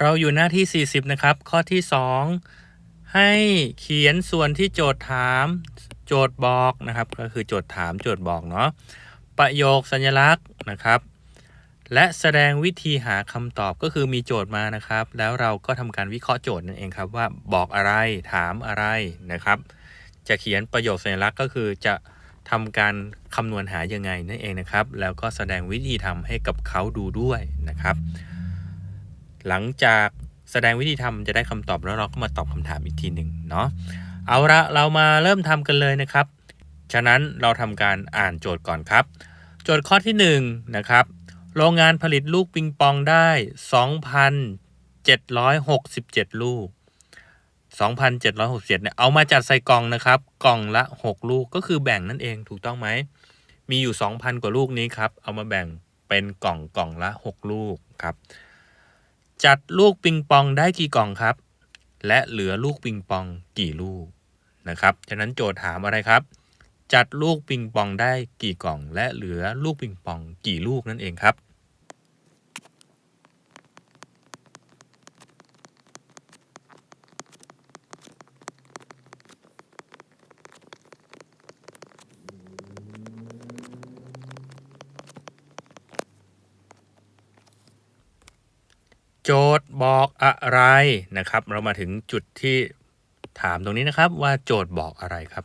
เราอยู่หน้าที่ 40 นะครับ ข้อที่ 2 ให้เขียนส่วนที่โจทย์ถาม โจทย์บอกนะครับ ก็คือโจทย์ถามโจทย์บอกเนาะประโยคสัญลักษณ์นะครับ และแสดงวิธีหาคำตอบก็คือมีโจทย์มานะครับ แล้วเราก็ทำการวิเคราะห์โจทย์นั่นเองครับว่าบอกอะไรถามอะไรนะครับ จะเขียนประโยคสัญลักษณ์ก็คือจะทำการคำนวณหายังไงนั่นเองนะครับ แล้วก็แสดงวิธีทำให้กับเขาดูด้วยนะครับ หลังจากแสดงวิธีทำจะได้คำตอบแล้วเราก็มาตอบคำถามอีกทีหนึ่งเนาะเอาละเรามาเริ่มทำกันเลยนะครับ ฉะนั้นเราทำการอ่านโจทย์ก่อนครับ โจทย์ข้อที่1นะครับโรงงานผลิตลูกปิงปองได้ 2,767 ลูก 2,767เนี่ยเอามาจัดใส่กล่องนะครับ กล่องละ 6 ลูกก็คือแบ่งนั่นเองถูกต้องไหม มีอยู่ 2,000 กว่าลูกนี้ครับ เอามาแบ่งเป็นกล่องกล่องละ 6 ลูกครับ จัดลูกปิงปองได้กี่กล่องครับ และเหลือลูกปิงปองกี่ลูกนะครับฉะนั้นโจทย์ถามอะไรครับ จัดลูกปิงปองได้กี่กล่อง และเหลือลูกปิงปองกี่ลูกนั่นเองครับ โจทย์บอกอะไรนะครับ เรามาถึงจุดที่ถามตรงนี้นะครับว่าโจทย์บอกอะไรครับ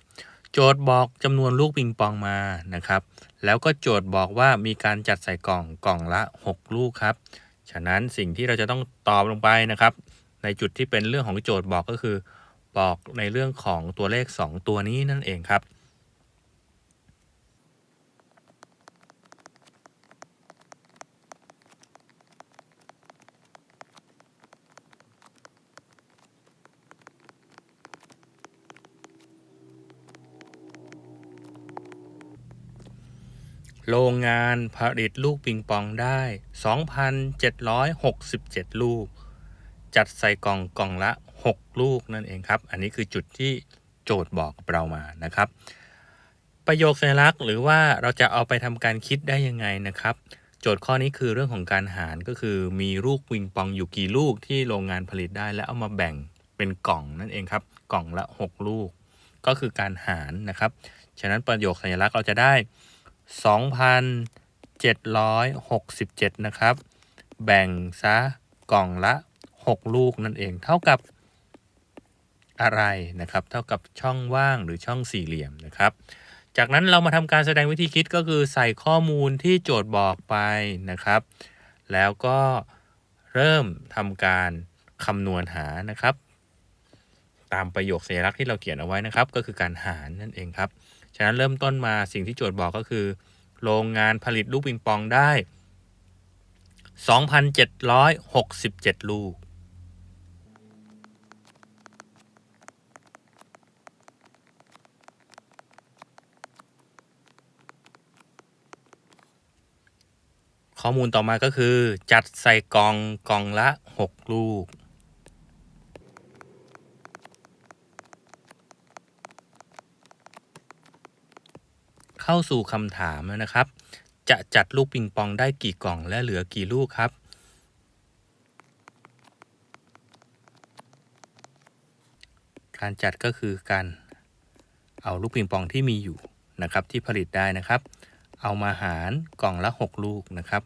โจทย์บอกจำนวนลูกปิงปองมานะครับ แล้วก็โจทย์บอกว่ามีการจัดใส่กล่องกล่องละ 6 ลูกครับ ฉะนั้นสิ่งที่เราจะต้องตอบลงไปนะครับ ในจุดที่เป็นเรื่องของโจทย์บอกก็คือ บอกในเรื่องของตัวเลข 2 ตัวนี้นั่นเองครับ โรงงานผลิตลูกปิงปองได้ 2,767 ลูก จัดใส่กล่องกล่องละ 6 ลูกนั่นเองครับ อันนี้คือจุดที่โจทย์บอกเรามานะครับ ประโยคสัญลักษณ์หรือว่าเราจะเอาไปทำการคิดได้ยังไงนะครับ โจทย์ข้อนี้คือเรื่องของการหารก็คือมีลูกปิงปองอยู่กี่ลูกที่โรงงานผลิตได้ แล้วเอามาแบ่งเป็นกล่องนั่นเองครับ กล่องละ 6 ลูก ก็คือการหารนะครับ ฉะนั้นประโยคสัญลักษณ์เราจะได้ 2,767 นะครับ แบ่งซะกล่องละ 6 ลูกนั่นเอง เท่ากับอะไรนะครับ เท่ากับช่องว่างหรือช่องสี่เหลี่ยมนะครับ จากนั้นเรามาทำการแสดงวิธีคิดก็คือใส่ข้อมูลที่โจทย์บอกไปนะครับ แล้วก็เริ่มทำการคำนวณหานะครับ ตามประโยคสัญลักษณ์ที่เราเขียนเอาไว้นะครับ ก็คือการหารนั่นเองครับ ฉะนั้นเริ่มต้นมาสิ่งที่โจทย์บอกก็คือ โรงงานผลิตลูกปิงปองได้ 2,767 ลูก ข้อมูลต่อมาก็คือ จัดใส่กล่องกล่องละ 6 ลูก เข้าสู่คำถามแล้วนะครับ จะจัดลูกปิงปองได้กี่กล่องและเหลือกี่ลูกครับ การจัดก็คือการเอาลูกปิงปองที่มีอยู่นะครับที่ผลิตได้นะครับ เอามาหารกล่องละ 6 ลูกนะครับ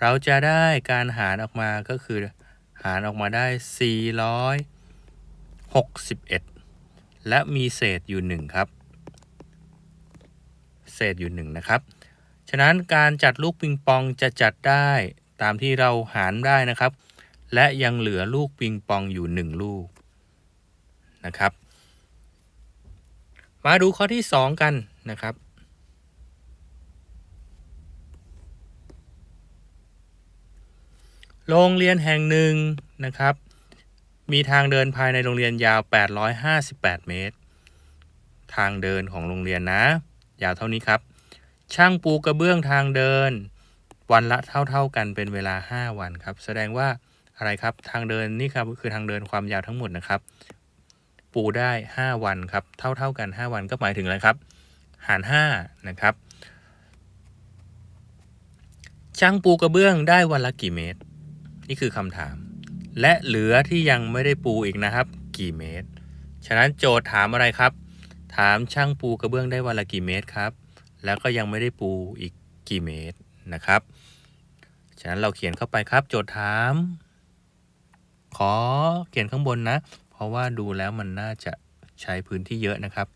เราจะได้การหารออกมาก็คือหารออกมาได้ 461 และมีเศษอยู่ 1 ครับ เศษอยู่1นะครับ ฉะนั้นการจัดลูกปิงปองจะจัดได้ตามที่เราหารได้นะครับ และยังเหลือลูกปิงปองอยู่ 1 ลูกนะครับ มาดูข้อที่ 2 กันนะครับโรงเรียนแห่งหนึ่งนะครับ มีทางเดินภายในโรงเรียนยาว 858 เมตร ทางเดินของโรงเรียนนะ ยาวเท่านี้ครับ ช่างปูกระเบื้องทางเดิน วันละเท่า ๆกันเป็นเวลา 5 วันครับ แสดงว่าอะไรครับทางเดินนี่ครับคือทางเดินความยาวทั้งหมดนะครับ ปูได้ 5 วันครับ เท่า ๆกัน 5 วันก็หมายถึงอะไรครับ หาร5นะครับช่างปูกระเบื้องได้วันละกี่เมตร นี่คือคำถาม และเหลือที่ยังไม่ได้ปูอีกนะครับ กี่เมตร ฉะนั้นโจทย์ถามอะไรครับ ถามช่างปูกระเบื้องได้วันละกี่เมตรครับ แล้วก็ยังไม่ได้ปูอีกกี่เมตรนะครับ ฉะนั้นเราเขียนเข้าไปครับ โจทย์ถาม ขอเขียนข้างบนนะ เพราะว่าดูแล้วมันน่าจะใช้พื้นที่เยอะนะครับ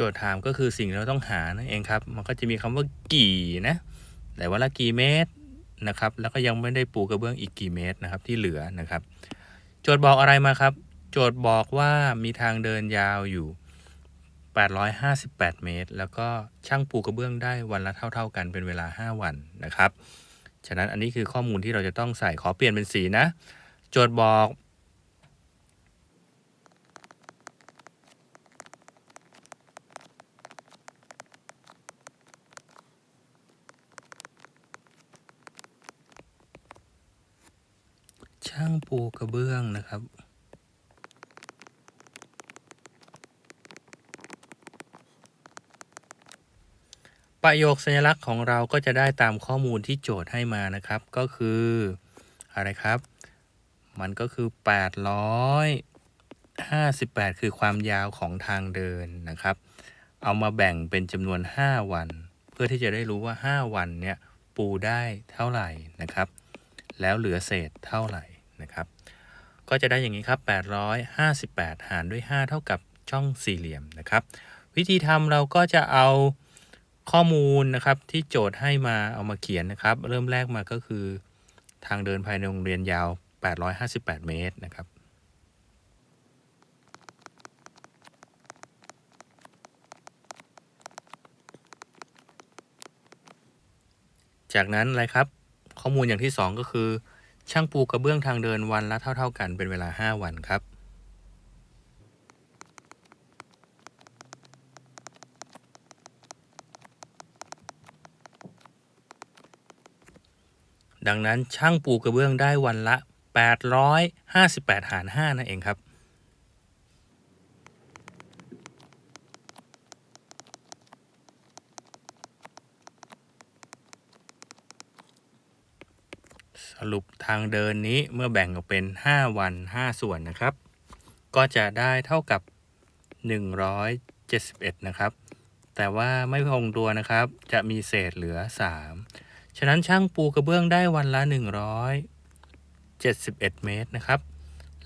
จทย์ถามก็คือสิ่งที่เราต้องหานั่นเองครับ มันก็จะมีคำว่ากี่นะแต่ว่าละกี่เมตรนะครับ แล้วก็ยังไม่ได้ปูกระเบื้องอีกกี่เมตรนะครับที่เหลือนะครับ โจทย์บอกอะไรมาครับ โจทย์บอกว่ามีทางเดินยาวอยู่ 858 เมตร แล้วก็ช่างปูกระเบื้องได้วันละเท่า ๆ กันเป็นเวลา 5 วันนะครับ ฉะนั้นอันนี้คือข้อมูลที่เราจะต้องใส่ขอเปลี่ยนเป็นสีนะ โจทย์บอก ช่างปูกระเบื้องนะครับ ประโยคสัญลักษณ์ของเราก็จะได้ตามข้อมูลที่โจทย์ให้มานะครับ ก็คืออะไรครับ มันก็คือ 858 คือความยาวของทางเดินนะครับ เอามาแบ่งเป็นจำนวน 5 วัน เพื่อที่จะได้รู้ว่า 5 วันเนี่ยปูได้เท่าไหร่นะครับแล้วเหลือเศษเท่าไหร่ นะครับ ก็จะได้อย่างนี้ครับ 858 หารด้วย 5 เท่ากับช่องสี่เหลี่ยมนะครับ วิธีทำเราก็จะเอาข้อมูลนะครับที่โจทย์ให้มาเอามาเขียนนะครับ เริ่มแรกมาก็คือทางเดินภายในโรงเรียนยาว 858 เมตรนะครับจากนั้นอะไรครับ ข้อมูลอย่างที่ 2 ก็คือ ช่างปูกระเบื้องทางเดินวันละเท่า ๆ กันเป็นเวลา 5 วันครับ ดังนั้นช่างปูกระเบื้องได้วันละ 858 หาร 5 นั่นเองครับ สรุปทางเดินนี้เมื่อแบ่งออกเป็น 5 วัน 5 ส่วนนะครับ ก็จะได้เท่ากับ 171 นะครับ แต่ว่าไม่คงตัวนะครับ จะมีเศษเหลือ 3 ฉะนั้นช่างปูกระเบื้องได้วันละ 171 เมตรนะครับ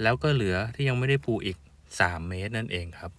แล้วก็เหลือที่ยังไม่ได้ปูอีก 3 เมตรนั่นเองครับ